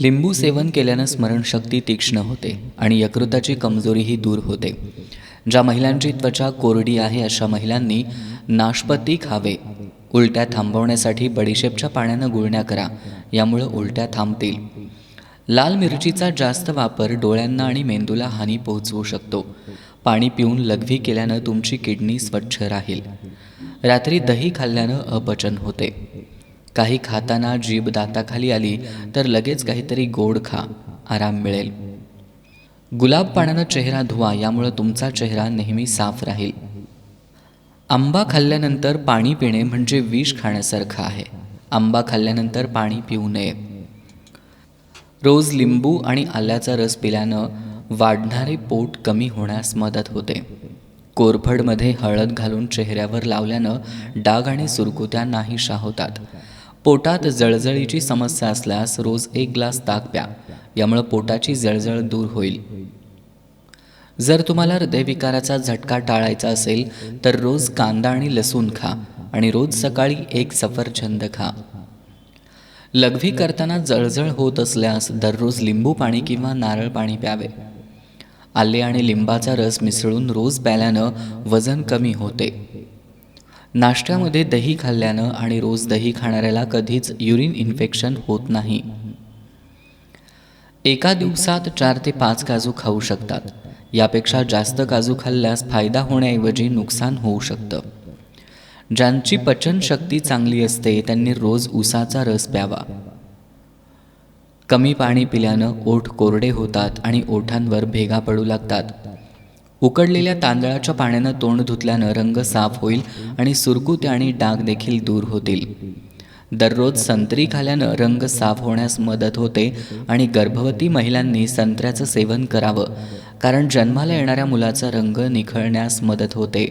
लिंबू सेवन केल्यानं स्मरणशक्ती तीक्ष्ण होते आणि यकृताची कमजोरीही दूर होते. ज्या महिलांची त्वचा कोरडी आहे अशा महिलांनी नाशपती खावे. उलट्या थांबवण्यासाठी बडीशेपच्या पाण्यानं गुळण्या करा यामुळं उलट्या थांबतील. लाल मिरचीचा जास्त वापर डोळ्यांना आणि मेंदूला हानी पोहोचवू शकतो. पाणी पिऊन लघवी केल्यानं तुमची किडनी स्वच्छ राहील. रात्री दही खाल्ल्यानं अपचन होते. काही खाताना जीभ दाताखाली आली तर लगेच काहीतरी गोड खा आराम मिळेल. गुलाब पाण्यानं चेहरा धुवा यामुळं तुमचा चेहरा नेहमी साफ राहील. आंबा खाल्ल्यानंतर पाणी पिणे म्हणजे विष खाण्यासारखं आहे. आंबा खाल्ल्यानंतर पाणी पिऊ नये. रोज लिंबू आणि आल्याचा रस पिल्यानं वाढणारे पोट कमी होण्यास मदत होते. कोरफडमध्ये हळद घालून चेहऱ्यावर लावल्यानं डाग आणि सुरकुत्या नाहीशा होतात. पोटात जळजळीची समस्या असल्यास रोज एक ग्लास ताक प्या. यामुळं पोटाची जळजळ दूर होईल. जर तुम्हाला हृदयविकाराचा झटका टाळायचा असेल तर रोज कांदा आणि लसूण खा आणि रोज सकाळी एक सफरचंद खा. लघवी करताना जळजळ होत असल्यास दररोज लिंबू पाणी किंवा नारळ पाणी प्यावे. आले आणि लिंबाचा रस मिसळून रोज प्याल्यानं वजन कमी होते. नाश्त्यामध्ये दही खाल्ल्यानं आणि रोज दही खाणाऱ्याला कधीच युरिन इन्फेक्शन होत नाही. एका दिवसात चार ते पाच काजू खाऊ शकतात. यापेक्षा जास्त काजू खाल्ल्यास फायदा होण्याऐवजी नुकसान होऊ शकतं. ज्यांची पचनशक्ती चांगली असते त्यांनी रोज उसाचा रस प्यावा. कमी पाणी पिल्यानं ओठ कोरडे होतात आणि ओठांवर भेगा पडू लागतात. उकडलेल्या तांदळाच्या पाण्यानं तोंड धुतल्यानं रंग साफ होईल आणि सुरकुत्या आणि डाग देखील दूर होतील. दररोज संत्री खाल्यानं रंग साफ होण्यास मदत होते आणि गर्भवती महिलांनी संत्र्याचं सेवन करावं कारण जन्माला येणाऱ्या मुलाचा रंग निखळण्यास मदत होते.